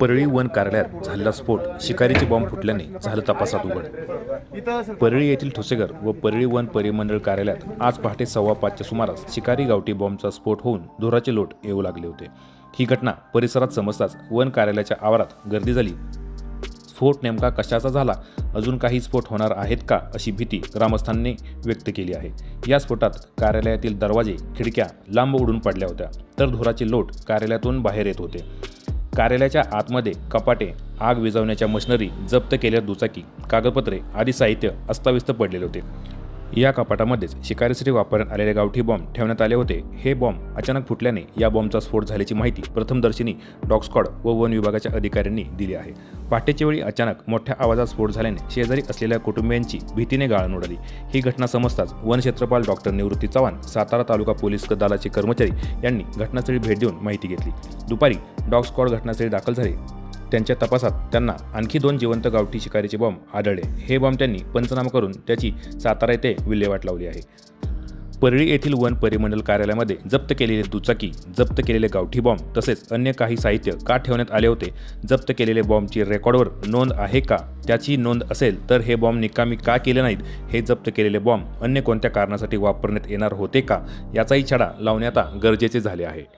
Parli one कार्यालयात झालेला स्फोट शिकारीचे बॉम्ब फुटल्याने झालं तपासात उघड. परळी येथील ठोसेघर व परळी वन परिमंडळ कार्यालयात आज पहाटे सव्वा पाचच्या सुमारास शिकारी गावठी बॉम्बचा स्फोट होऊन धुराचे लोट येऊ लागले होते. ही घटना परिसरात समजताच वन कार्यालयाच्या आवारात गर्दी झाली. स्फोट नेमका कशाचा झाला? अजून काही स्फोट होणार आहेत का? अशी भीती ग्रामस्थांनी व्यक्त केली आहे. या स्फोटात कार्यालयातील दरवाजे खिडक्या लांब उडून पडल्या होत्या तर धुराचे लोट कार्यालयातून बाहेर येत होते. कार्यालयाच्या आतमध्ये कपाटे आग विझवण्याच्या मशिनरी जप्त केलेल्या दुचाकी कागदपत्रे आदी साहित्य अस्ताव्यस्त पडलेले होते. या कपाटामध्येच शिकारीसाठी वापरण्यात आलेले गावठी बॉम्ब ठेवण्यात आले होते. हे बॉम्ब अचानक फुटल्याने या बॉम्बचा स्फोट झाल्याची माहिती प्रथमदर्शनी डॉग व वन विभागाच्या अधिकाऱ्यांनी दिली आहे. पहाटेच्या वेळी अचानक मोठ्या आवाजात स्फोट झाल्याने शेजारी असलेल्या कुटुंबियांची भीतीने गाळण उडाली. ही घटना समजताच वन क्षेत्रपाल डॉक्टर निवृत्ती चव्हाण सातारा तालुका पोलीस दलाचे कर्मचारी यांनी घटनास्थळी भेट देऊन माहिती घेतली. दुपारी डॉग स्क्वॉड घटनास्थळी दाखल झाले. त्यांच्या तपासात त्यांना आणखी दोन जिवंत गावठी शिकारीचे बॉम्ब आढळले. हे बॉम्ब त्यांनी पंचनामा करून त्याची सातारा येथे विल्हेवाट लावली आहे. परळी येथील वन परिमंडल कार्यालयामध्ये जप्त केलेले दुचाकी जप्त केलेले गावठी बॉम्ब तसेच अन्य काही साहित्य का ठेवण्यात आले होते? जप्त केलेले बॉम्बची रेकॉर्डवर नोंद आहे का? त्याची नोंद असेल तर हे बॉम्ब निकामी का केले नाहीत? हे जप्त केलेले बॉम्ब अन्य कोणत्या कारणासाठी वापरण्यात येणार होते का? याचाही छडा लावणे आता गरजेचे झाले आहे.